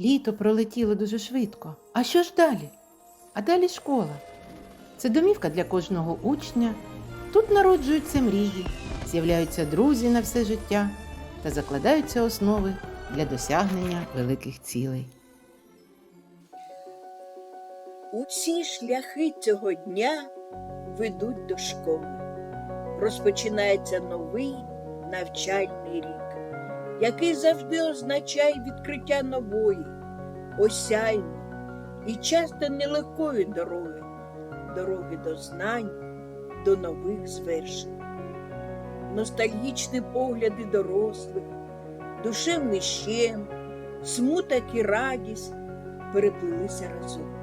Літо пролетіло дуже швидко. А що ж далі? А далі школа. Це домівка для кожного учня. Тут народжуються мрії, з'являються друзі на все життя та закладаються основи для досягнення великих цілей. Усі шляхи цього дня ведуть до школи. Розпочинається новий навчальний рік, який завжди означає відкриття нової, осяйної і часто нелегкої дороги, дороги до знань, до нових звершень. Ностальгічні погляди дорослих, душевний щем, смуток і радість переплилися разом.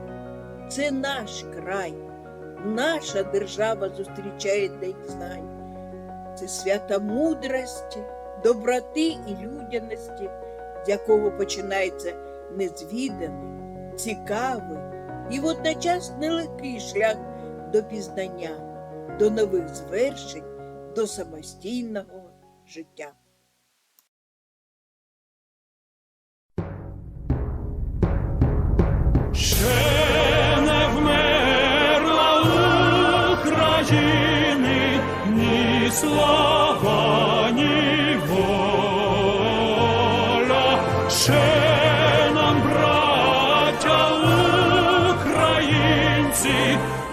Це наш край, наша держава зустрічає День знань. Це свята мудрості, доброти і людяності, з якого починається незвіданий, цікавий і водночас нелегкий шлях до пізнання, до нових звершень, до самостійного життя. Ще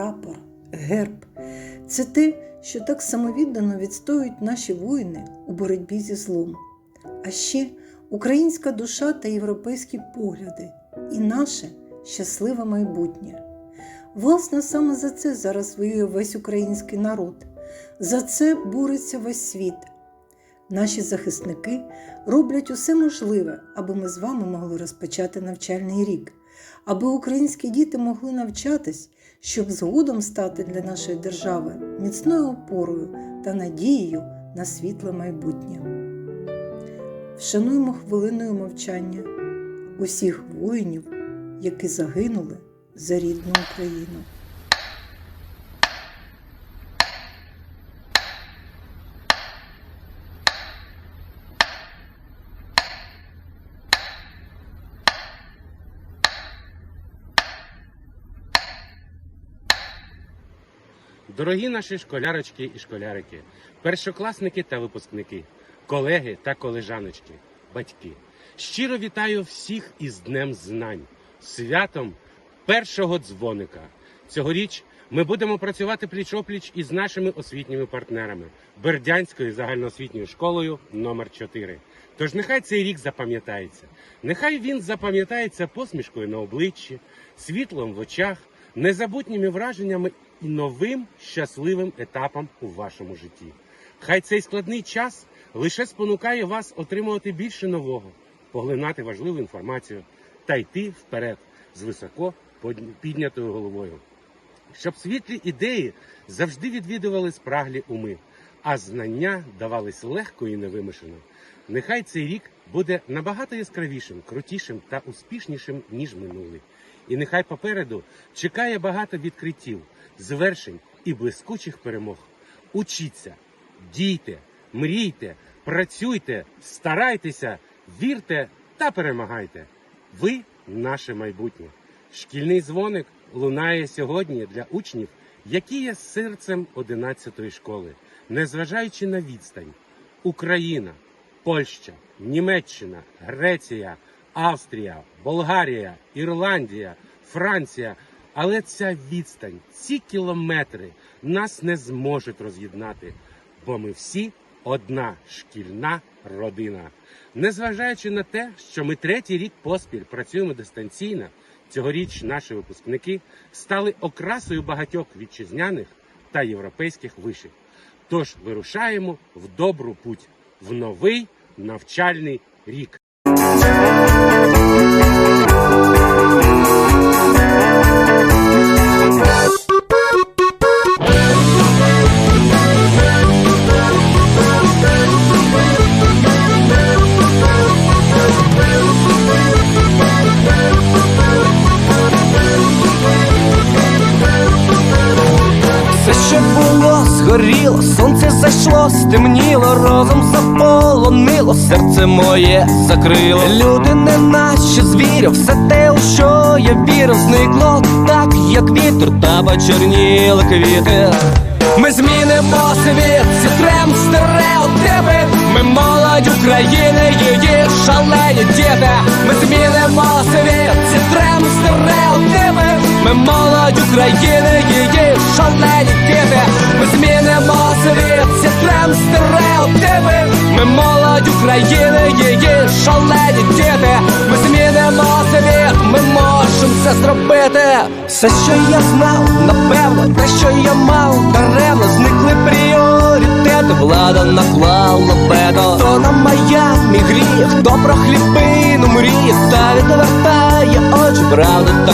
прапор, герб це те, що так самовіддано відстоюють наші воїни у боротьбі зі злом. А ще українська душа та європейські погляди і наше щасливе майбутнє. Власне, саме за це зараз воює весь український народ. За це бореться весь світ. Наші захисники роблять усе можливе, аби ми з вами могли розпочати навчальний рік, аби українські діти могли навчатись, щоб згодом стати для нашої держави міцною опорою та надією на світле майбутнє. Вшануємо хвилиною мовчання усіх воїнів, які загинули за рідну Україну. Дорогі наші школярочки і школярики, першокласники та випускники, колеги та колежаночки, батьки. Щиро вітаю всіх із Днем Знань, святом першого дзвоника. Цьогоріч ми будемо працювати пліч-опліч із нашими освітніми партнерами Бердянською загальноосвітньою школою номер 4 Тож нехай цей рік запам'ятається. Нехай він запам'ятається посмішкою на обличчі, світлом в очах, незабутніми враженнями і новим щасливим етапом у вашому житті. Хай цей складний час лише спонукає вас отримувати більше нового, поглинати важливу інформацію та йти вперед з високо піднятою головою. Щоб світлі ідеї завжди відвідували спраглі уми, а знання давались легко і невимушено. Нехай цей рік буде набагато яскравішим, крутішим та успішнішим, ніж минулий. І нехай попереду чекає багато відкриттів, звершень і блискучих перемог. Учіться, дійте, мрійте, працюйте, старайтеся, вірте та перемагайте. Ви наше майбутнє. Шкільний дзвоник лунає сьогодні для учнів, які є серцем 11-ї школи, незважаючи на відстань. Україна, Польща, Німеччина, Греція, Австрія, Болгарія, Ірландія, Франція. Але ця відстань, ці кілометри нас не зможуть роз'єднати, бо ми всі одна шкільна родина. Незважаючи на те, що ми третій рік поспіль працюємо дистанційно, цьогоріч наші випускники стали окрасою багатьох вітчизняних та європейських вишів. Тож вирушаємо в добру путь в новий навчальний рік. Зайшло, стемніло, розум заполонило, серце моє закрило. Люди не наче звірів, все те, у що я вірив, зникло так, як вітер, та почерніли квіти. Ми змінимо світ, зітрем стереотипи Ми молодь України, її шалені діти Ми змінимо світ, зітрем стереотипи Ми молодь України, її шалені діти Ми змінимо зітрем стереотипи Ми молодь України, її шалені діти. Ми змінимо світ, ми можемо це зробити. Все, що я знав, напевно, те, що я мав, даремно зникли пріоритети, влада наклала вето Хто на Майамі гріє, хто про хлібину мріє, та відвертає очі, правда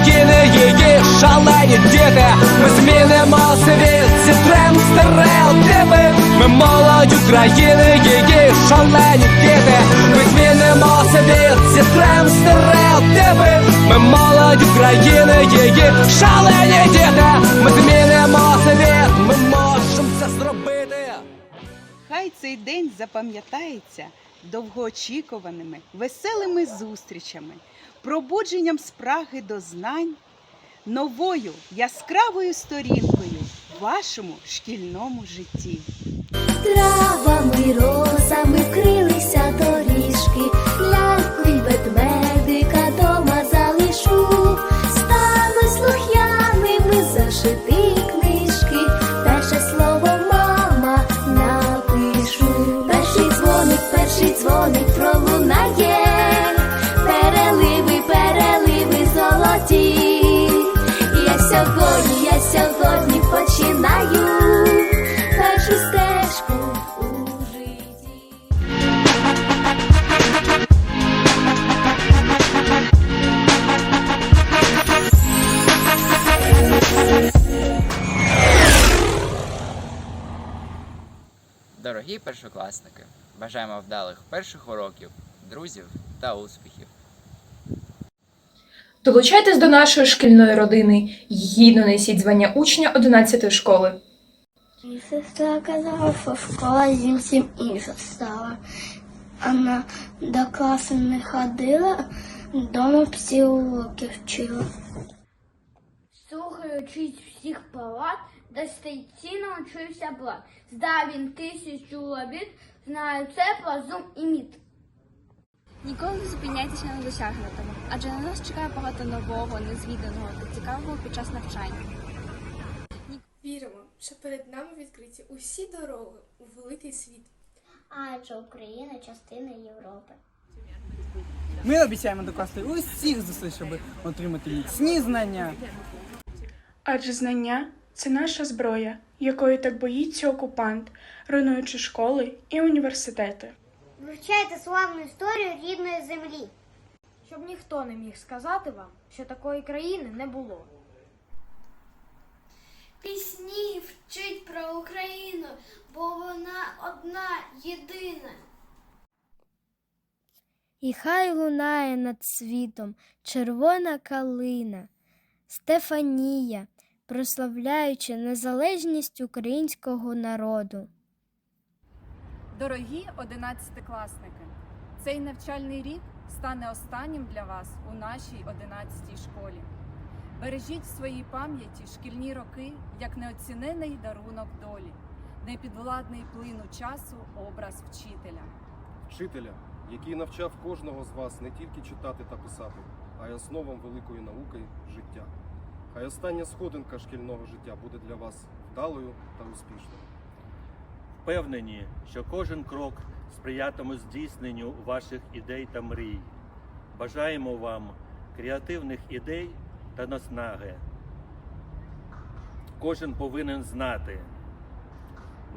України, її шалені діти Ми змінимо світ, зітрем стереотипи Ми молодь України, її шалені діти Ми змінимо світ, зітрем стереотипи Ми молодь України, її шалені діти Ми змінимо світ, ми можемо це зробити Хай цей день запам'ятається довгоочікуваними, веселими зустрічами, пробудженням спраги до знань, новою яскравою сторінкою в вашому шкільному житті. Травами, розами вкрилися доріжки, Дорогі першокласники, бажаємо вдалих перших уроків, друзів та успіхів. Долучайтесь до нашої шкільної родини гідно несіть звання учня 11 школи. І сестра казала, що школа зовсім інша стала. Вона до класу не ходила, вдома всі уроки вчила. Слухаючись всіх палат, дистанційно навчився блат. Здав він тисячу лабіт, знаю це по зум і міт. Ніколи не зупиняйтеся на досягнутому, адже на нас чекає багато нового, незвіданого та цікавого під час навчання. Віримо, що перед нами відкриті усі дороги у великий світ. Адже Україна частина Європи. Ми обіцяємо докласти усіх зусиль, щоб отримати міцні знання. Адже знання це наша зброя, якої так боїться окупант, руйнуючи школи і університети. Вивчайте славну історію рідної землі. Щоб ніхто не міг сказати вам, що такої країни не було. Пісні вчить про Україну, бо вона одна єдина. І хай лунає над світом червона калина, Стефанія, прославляючи незалежність українського народу. Дорогі одинадцятикласники, цей навчальний рік стане останнім для вас у нашій одинадцятій школі. Бережіть в своїй пам'яті шкільні роки як неоцінений дарунок долі, непідвладний плину часу образ вчителя. Вчителя, який навчав кожного з вас не тільки читати та писати, а й основам великої науки життя. Хай остання сходинка шкільного життя буде для вас вдалою та успішною. Впевнені, що кожен крок сприятиме здійсненню ваших ідей та мрій. Бажаємо вам креативних ідей та наснаги. Кожен повинен знати.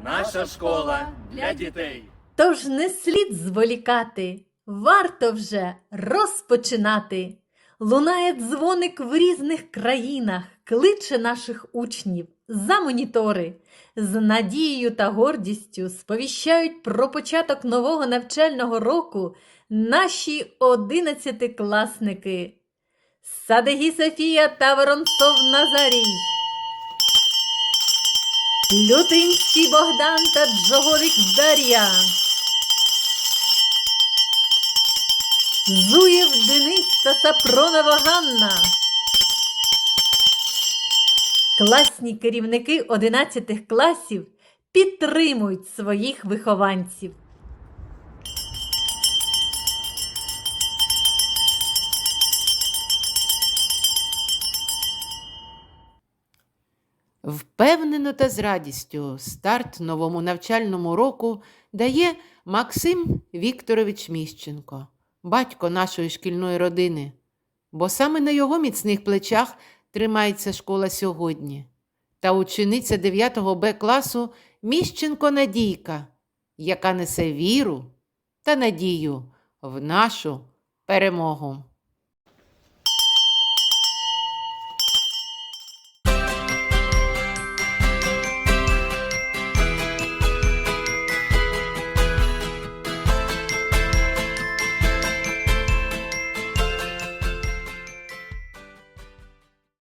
Наша школа для дітей. Тож не слід зволікати, варто вже розпочинати. Лунає дзвоник в різних країнах, кличе наших учнів за монітори. З надією та гордістю сповіщають про початок нового навчального року наші одинадцятикласники. Садигі Софія та Воронцов Назарій. Лютинський Богдан та Джогорик Дар'я. Зуєв Денис та Сапронова Ганна. Класні керівники 11 класів підтримують своїх вихованців. Впевнено та з радістю старт новому навчальному року дає Максим Вікторович Міщенко, батько нашої шкільної родини, бо саме на його міцних плечах тримається школа сьогодні. Та учениця 9 Б класу Міщенко Надійка, яка несе віру та надію в нашу перемогу.